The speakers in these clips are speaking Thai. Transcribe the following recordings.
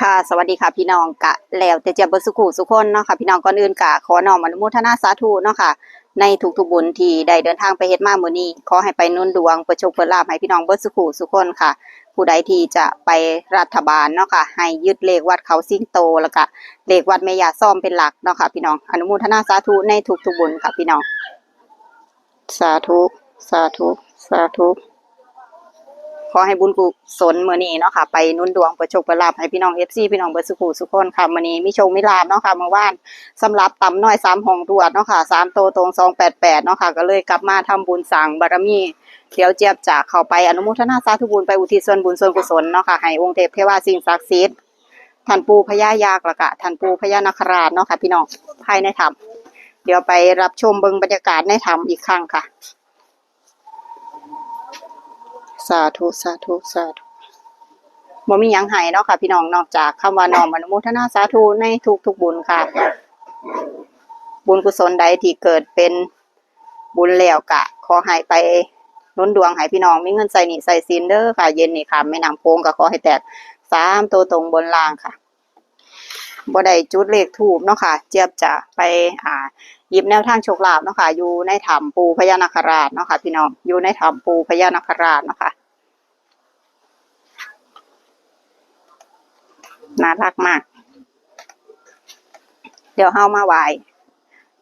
ค่ะสวัสดีค่ะพี่น้องกะแล้วแต่เจะเบสุขุสุคนเนาะค่ะพี่น้องก่อนอื่นกะขอน้อมอนุโมทนาสาธุเนาะค่ะในทุกๆบุญที่ได้เดินทางไปเฮ็ดมามื้อนี้ขอให้ไปนุนดวงประโชคเปิดลาภให้พี่น้องเบิดสุขุสุคนค่ะ ผู้ใดที่จะไปรัฐบาลเนาะค่ะให้ยึดเลขวัดเขาสิงโตแล้วก็เลขวัดแม่ยาซ่อมเป็นหลักเนาะค่ะพี่น้องอนุโมทนาสาธุในทุกๆบุญค่ะพี่น้องสาธุสาธุสาธุ ขอให้บุญกุศลมื้อนี้เนาะค่ะไปนุนดวงประชคประลาภให้พี่น้อง FC พี่น้องเบิดสุขุสุขคนค่ะมื้อนี้มีโชคมีลาภเนาะค่ะเมื่อวานสำหรับต่ำน้อย3ห้องตรวจเนาะค่ะ3โตตรง288เนาะค่ะก็เลยกลับมาทำบุญสั่งบารมีเขียวเจี๊ยบจากเข้าไปอนุโมทนาสาธุบุญไปอุทิศส่วนบุญส่วนกุศลเนาะค่ะให้องค์เทพเทวาสิ่งศักดิ์สิทธิ์ท่านปูพญายากล้วก็ท่านปูพญานาคราชเนาะค่ะพี่น้องภายในถ้ำเดี๋ยวไปรับชมเบิงบรรยากาศในถ้ำอีกครั้งค่ะ สาธุสาธุสาธุบ่มีหยังให้เนาะค่ะ พี่น้องนอกจากคำว่าน้อมอนุโมทนาสาธุในทุกๆบุญค่ะ บุญกุศลใดที่เกิดเป็นบุญแล้วกะ ขอให้ไปหนุนดวงให้พี่น้องมีเงินใส่หนีใส่สินเด้อค่ะ เย็นนี่ค่ะแม่น้ำโขงก็ขอให้แตกสามตัวตรงบนล่างค่ะบ่ได้จุดเลขทูบเนาะค่ะ เจี๊ยบจะไปอ่าหยิบแนวทางโชคลาภเนาะค่ะ อยู่ในถ้ำปูพญานาคราชเนาะค่ะ พี่น้องอยู่ในถ้ำปูพญานาคราชเนาะค่ะ น่ารักมาก เดี๋ยวเฮามาไหว้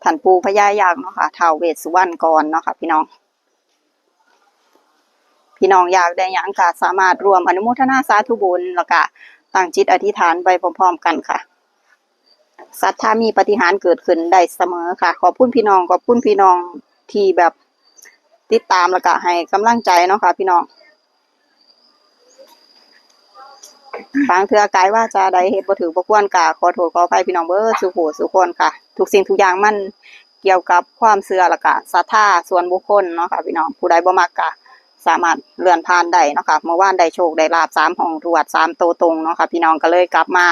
ท่านปูพญายากเนาะค่ะท้าวเวสสุวรรณก่อนเนาะค่ะ พี่น้อง พี่น้องอยากได้ยังก็สามารถรวมอนุโมทนาสาธุบุญแล้วก็ตั้งจิตอธิษฐานไปพร้อมๆกันค่ะศรัทธามีปฏิหารเกิดขึ้นได้เสมอค่ะ ขอบคุณพี่น้องขอบคุณพี่น้องที่แบบติดตามแล้วก็ให้กำลังใจเนาะค่ะ พี่น้อง บางเทื่อกายว่าจะได้เฮ็ดบ่ถือบ่ควรกะขอโทษขออภัยพี่น้องเบิดสุโขสุคนค่ะ ทุกสิ่งทุกอย่างมันเกี่ยวกับความเชื่อแล้วก็ศรัทธาส่วนบุคคลเนาะค่ะพี่น้องผู้ใดบ่มักกะสามารถเลื่อนผ่านได้เนาะค่ะเมื่อวานได้โชคได้ลาบสามห้องตรวจสามโตตรงเนาะค่ะพี่น้องก็เลยกลับมา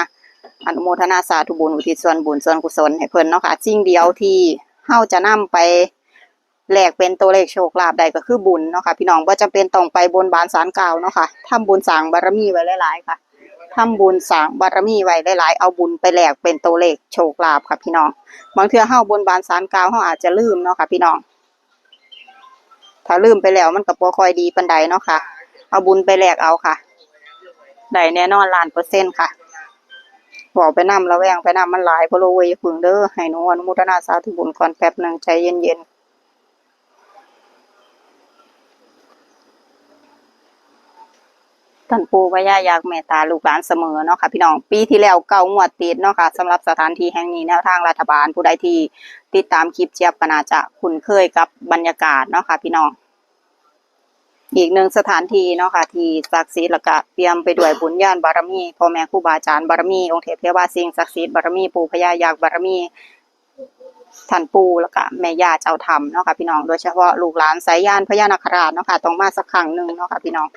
อนุโมทนาสาธุบุญอุทิศส่วนบุญส่วนกุศลให้เพิ่นเนาะค่ะสิ่งเดียวที่เฮาจะนำไปแลกเป็นตัวเลขโชคลาภได้ก็คือบุญเนาะค่ะพี่น้องบ่จำเป็นต้องไปบนบานศาลกล่าวเนาะค่ะทำบุญสร้างบารมีไว้หลายๆค่ะ ทำบุญสร้างบารมีไว้หลายๆ เอาบุญไปแลกเป็นตัวเลขโชคลาภค่ะพี่น้อง บางเทื่อเฮาบนบานศาลกาวเฮาอาจจะลืมเนาะค่ะพี่น้อง ถ้าลืมไปแล้วมันก็บ่คอยดีปานใดเนาะค่ะ เอาบุญไปแลกเอาค่ะ ได้แน่นอนล้านเปอร์เซ็นต์ค่ะ บอกไปนำระแวงไปนำมันหลายบ่รู้เว้ยพึ่งเด้อให้หนูอนุโมทนาสาธุบุญก่อนแป๊บหนึ่งใจเย็นๆ ท่านปู่พญาอยากเมตตาลูกหลานเสมอเนาะค่ะพี่น้องปีที่แล้วเก้างวดติดเนาะค่ะสำหรับสถานที่แห่งนี้แนวทางรัฐบาลผู้ใดที่ติดตามคลิปเจี๊ยบก็น่าจะคุ้นเคยกับบรรยากาศเนาะค่ะพี่น้อง อีกหนึ่งสถานที่เนาะค่ะที่ศักดิ์สิทธิ์แล้วก็เตรียมไปด้วยบุญญาณบารมีพ่อแม่ครูบาอาจารย์บารมีองค์เทพเทวาสิงศักดิ์สิทธิ์บารมีปู่พญายักบารมีท่านปู่แล้วก็แม่ย่าเจ้าธรรมเนาะค่ะพี่น้องโดยเฉพาะลูกหลานสายยานพญานาคราชเนาะค่ะต้องมาสักครั้งหนึ่งเนาะค่ะพี่น้อง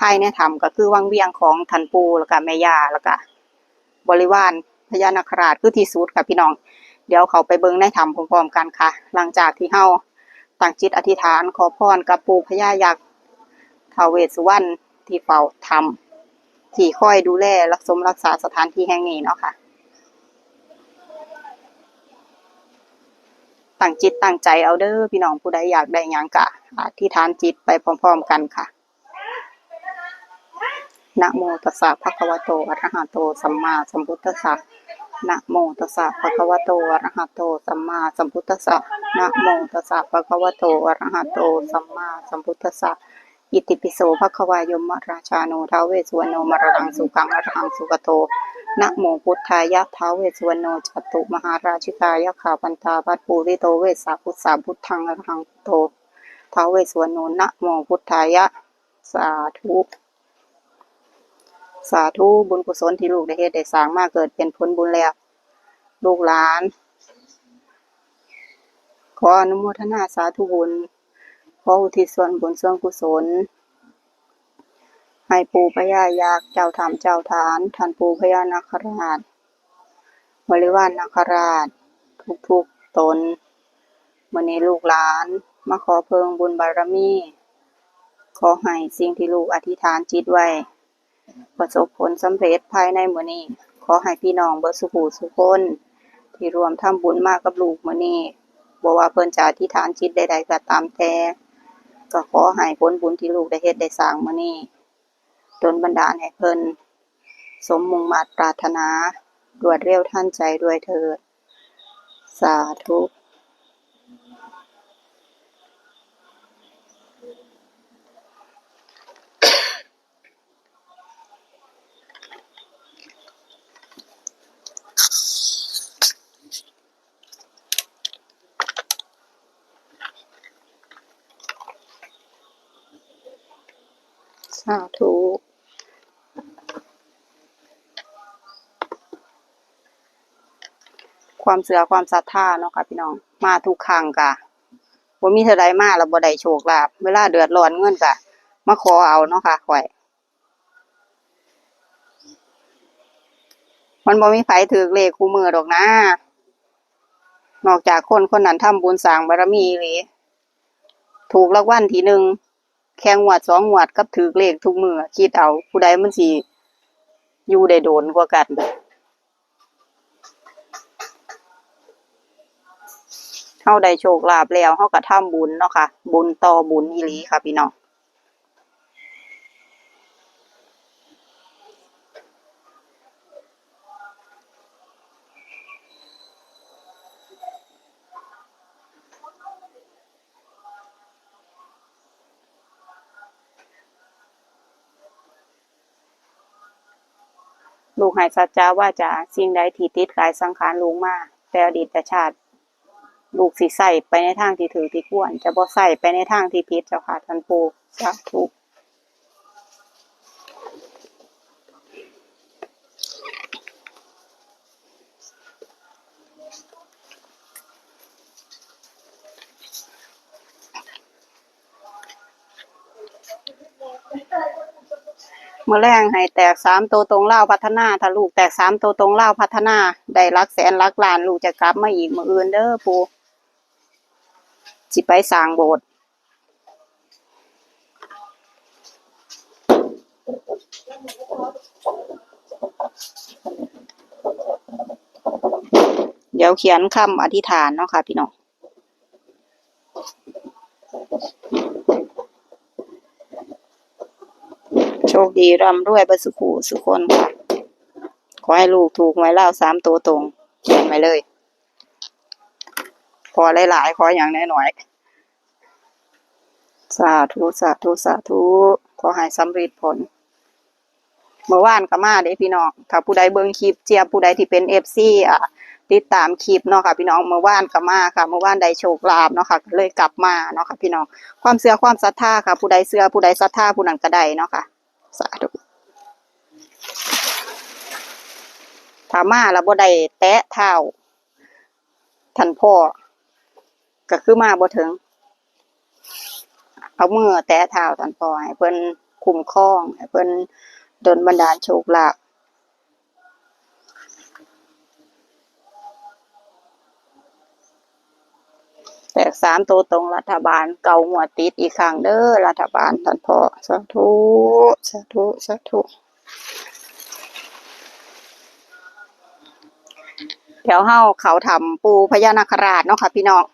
ภายในธรรมก็คือวังเวียงของท่านปูแล้วก็แม่ย่าแล้วก็บริวารพญานาคราชคือที่สุดค่ะพี่น้อง เดี๋ยวเขาไปเบิ่งในธรรมพร้อมๆกันค่ะ หลังจากที่เฮาตั้งจิตอธิษฐานขอพรกับปู่พญายักษ์ท้าวเวสสุวรรณที่เฝ้าทำที่คอยดูแลรักสมรักษาสถานที่แห่งนี้เนาะค่ะตั้งจิตตั้งใจเอาเด้อพี่น้องผู้ใดอยากได้ยังกะอธิษฐานจิตไปพร้อม ๆ กันค่ะ นะโมตัสสะภะคะวะโตอะระหะโตสัมมาสัมพุทธัสสะนะโมตัสสะภะคะวะโตอะระหะโตสัมมาสัมพุทธัสสะนะโมตัสสะภะคะวะโตอะระหะโตสัมมาสัมพุทธัสสะอิติปิโสภควายมราชาโนทาวเวสสวรรณโนมรรังสุขังอรหังสุกโตนะโมพุทธายะท้าวเวสสวรรณโนจตุมหาราชิกายะขาปันตาปัตปูริโตเวสสาพุทธาพุทธังอรหังโตท้าวเวสสวรรณโนนะโมพุทธายะสาธุ สาธุบุญกุศลที่ลูกได้เฮ็ดได้สร้างมาเกิดเป็นผลบุญแล้ว ลูกหลาน ขออนุโมทนาสาธุบุญ ขออุทิศส่วนบุญส่วนกุศล ให้ปู่พญายักษ์เจ้าธรรมเจ้าฐานท่านปู่พญานาคราชบริวารนาคราช ทุกๆตนวันนี้ลูกหลาน มาขอเพิงบุญบารมี ขอให้สิ่งที่ลูกอธิษฐานจิตไว้ ประสบผลสำเร็จภายในมื้อนี้ ขอให้พี่น้องเบิดสุขสุขคน ที่รวมทำบุญมากับลูกมื้อนี้บ่ว่าเพิ่นจะอธิษฐานจิตใดๆก็ตามแต่ ก็ขอให้ผลบุญที่ลูกได้เฮ็ดได้สร้างมื้อนี้ดลบันดาลให้เพิ่นสมมุ่งมาตรปรารถนา รวดเร็วทันใจด้วยเถิด สาธุ สาธุความเสือความศรัทธาเนาะค่ะพี่น้อง มาทุกครั้งกะบ่มีเท่าใดมาแล้วบ่ได้โชคลาภเวลาเดือดร้อนเงินกะมาขอเอาเนาะค่ะข่อย มันบ่มีไผถือเลขคู่มือดอกนะ นอกจากคนคนนั้นทำบุญสร้างบารมีอีหลีถูกรางวัลทีหนึ่ง แข่งหวดสองหวดกับถือเลขทุกมือคิดเอา ผู้ใดมันสิอยู่ได้โดนกว่ากันเฮาได้โชคลาภแล้วเฮาก็ทำบุญเนาะค่ะ บุญต่อบุญอีหลีค่ะพี่น้อง ลูกให้สัจจาว่าจะสิ่งใดที่ติดกายสังขารลุงมาแต่อดีตชาติ ลูกสิใส่ไปในทางที่ถือที่ควร จะบ่ใส่ไปในทางที่ผิดเจ้าค่ะท่านปู่สาธุ มื่อแรงให้แตกสามตัวตรงเล่าพัฒนาถ้าลูกแตกสามตัวตรงเล่าพัฒนา ได้รักแสนรักล้านลูกจะกลับมาอีกมืออื่นเด้อปูสิไปสร้างโบสถ์เดี๋ยวเขียนคำอธิษฐานเนาะค่ะพี่น้อง คดีร่ำรวยเบดสุขูสุขคนค่ะขอให้ลูกถูกหวยเล่าสามตัวตรงเขียนไว้เลย ขอหลายๆ ขออย่างน้อยๆ สาธุสาธุสาธุ ขอให้สำเร็จผล เมื่อวานก็มาเด้พี่น้อง ถ้าผู้ใดเบิ่งคลิปเจียผู้ใดที่เป็นเอฟซีอะติดตามคลิปเนาะค่ะพี่น้องเมื่อวานก็มาค่ะเมื่อวานได้โชคลาภเนาะค่ะเลยกลับมาเนาะค่ะพี่น้องความเชื่อความศรัทธาค่ะ ผู้ใดเชื่อผู้ใดศรัทธาผู้นั้นก็ได้เนาะค่ะ สาธุถามาแล้วบ่ได้แตะเท้าท่านพ่อ ก็คือมาบ่ถึง เอามือแตะเท้าท่านพ่อให้เพิ่นคุ้มครองให้เพิ่นดนบันดาลโชคลาภ แตกสามตัวตรงรัฐบาลเก่าหัวติดอีกครั้งเด้อรัฐบาลท่านพ่อสาธุสาธุสาธุเดี๋ยวเฮาเขาทำปูพญานาคราชเนาะค่ะพี่น้อง